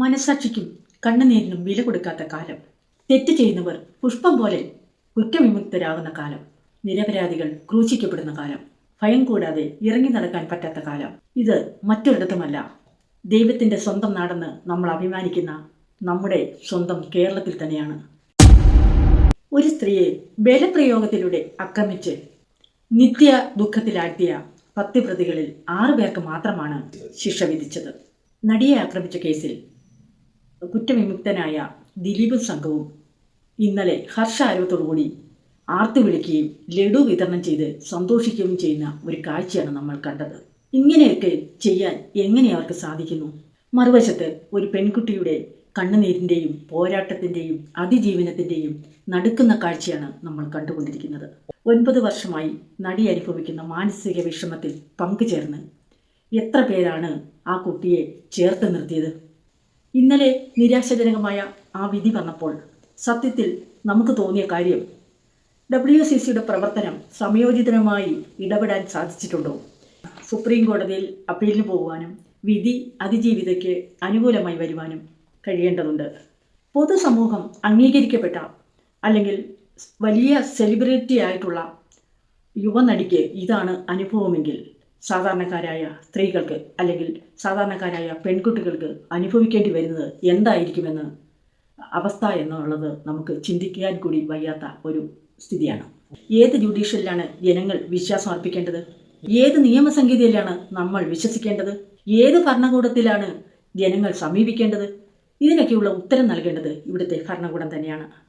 മനസാക്ഷിക്കും കണ്ണുനീരിനും വില കൊടുക്കാത്ത കാലം. തെറ്റ് ചെയ്യുന്നവർ പുഷ്പം പോലെ കുറ്റവിമുക്തരാകുന്ന കാലം. നിരപരാധികൾ ക്രൂശിക്കപ്പെടുന്ന കാലം. ഭയം കൂടാതെ ഇറങ്ങി നടക്കാൻ പറ്റാത്ത കാലം. ഇത് മറ്റൊരിടത്തുമല്ല. ദൈവത്തിന്റെ സ്വന്തം നാടെന്ന് നമ്മൾ അഭിമാനിക്കുന്ന നമ്മുടെ സ്വന്തം കേരളത്തിൽ തന്നെയാണ്. ഒരു സ്ത്രീയെ ബലപ്രയോഗത്തിലൂടെ ആക്രമിച്ച് നിത്യ ദുഃഖത്തിലാഴ്ത്തിയ പത്ത് പ്രതികളിൽ ആറു പേർക്ക് മാത്രമാണ് ശിക്ഷ വിധിച്ചത്. നടിയെ ആക്രമിച്ച കേസിൽ കുറ്റവിമുക്തനായ ദിലീപ് സംഘവും ഇന്നലെ ഹർഷാരവത്തോടുകൂടി ആർത്തു വിളിക്കുകയും ലഡു വിതരണം ചെയ്ത് സന്തോഷിക്കുകയും ചെയ്യുന്ന ഒരു കാഴ്ചയാണ് നമ്മൾ കണ്ടത്. ഇങ്ങനെയൊക്കെ ചെയ്യാൻ എങ്ങനെ അവർക്ക് സാധിക്കുന്നു? മറുവശത്ത് ഒരു പെൺകുട്ടിയുടെ കണ്ണുനീരിന്റെയും പോരാട്ടത്തിന്റെയും അതിജീവനത്തിന്റെയും നടുക്കുന്ന കാഴ്ചയാണ് നമ്മൾ കണ്ടുകൊണ്ടിരിക്കുന്നത്. ഒൻപത് വർഷമായി നടി അനുഭവിക്കുന്ന മാനസിക വിഷമത്തിൽ പങ്കുചേർന്ന് എത്ര പേരാണ് ആ കുട്ടിയെ ചേർത്ത് നിർത്തിയത്? ഇന്നലെ നിരാശാജനകമായ ആ വിധി വന്നപ്പോൾ സത്യത്തിൽ നമുക്ക് തോന്നിയ കാര്യം ഡബ്ല്യു സി സിയുടെ പ്രവർത്തനം സമയോചിതമായി ഇടപെടാൻ സാധിച്ചിട്ടുണ്ടോ? സുപ്രീം കോടതിയിൽ അപ്പീലിന് പോകുവാനും വിധി അതിജീവിതയ്ക്ക് അനുകൂലമായി വരുവാനും കഴിയേണ്ടതുണ്ട്. പൊതുസമൂഹം അംഗീകരിക്കപ്പെട്ട അല്ലെങ്കിൽ വലിയ സെലിബ്രിറ്റി ആയിട്ടുള്ള യുവനടിക്ക് ഇതാണ് അനുഭവമെങ്കിൽ സാധാരണക്കാരായ സ്ത്രീകൾക്ക് അല്ലെങ്കിൽ സാധാരണക്കാരായ പെൺകുട്ടികൾക്ക് അനുഭവിക്കേണ്ടി വരുന്നത് എന്തായിരിക്കുമെന്ന് അവസ്ഥ എന്നുള്ളത് നമുക്ക് ചിന്തിക്കാൻ കൂടി വയ്യാത്ത ഒരു സ്ഥിതിയാണ്. ഏത് ജുഡീഷ്യലിലാണ് ജനങ്ങൾ വിശ്വാസം അർപ്പിക്കേണ്ടത്? ഏത് നിയമസംഹിതയിലാണ് നമ്മൾ വിശ്വസിക്കേണ്ടത്? ഏത് ഭരണകൂടത്തിലാണ് ജനങ്ങൾ സമീപിക്കേണ്ടത്? ഇതിനൊക്കെയുള്ള ഉത്തരം നൽകേണ്ടത് ഇവിടുത്തെ ഭരണകൂടം തന്നെയാണ്.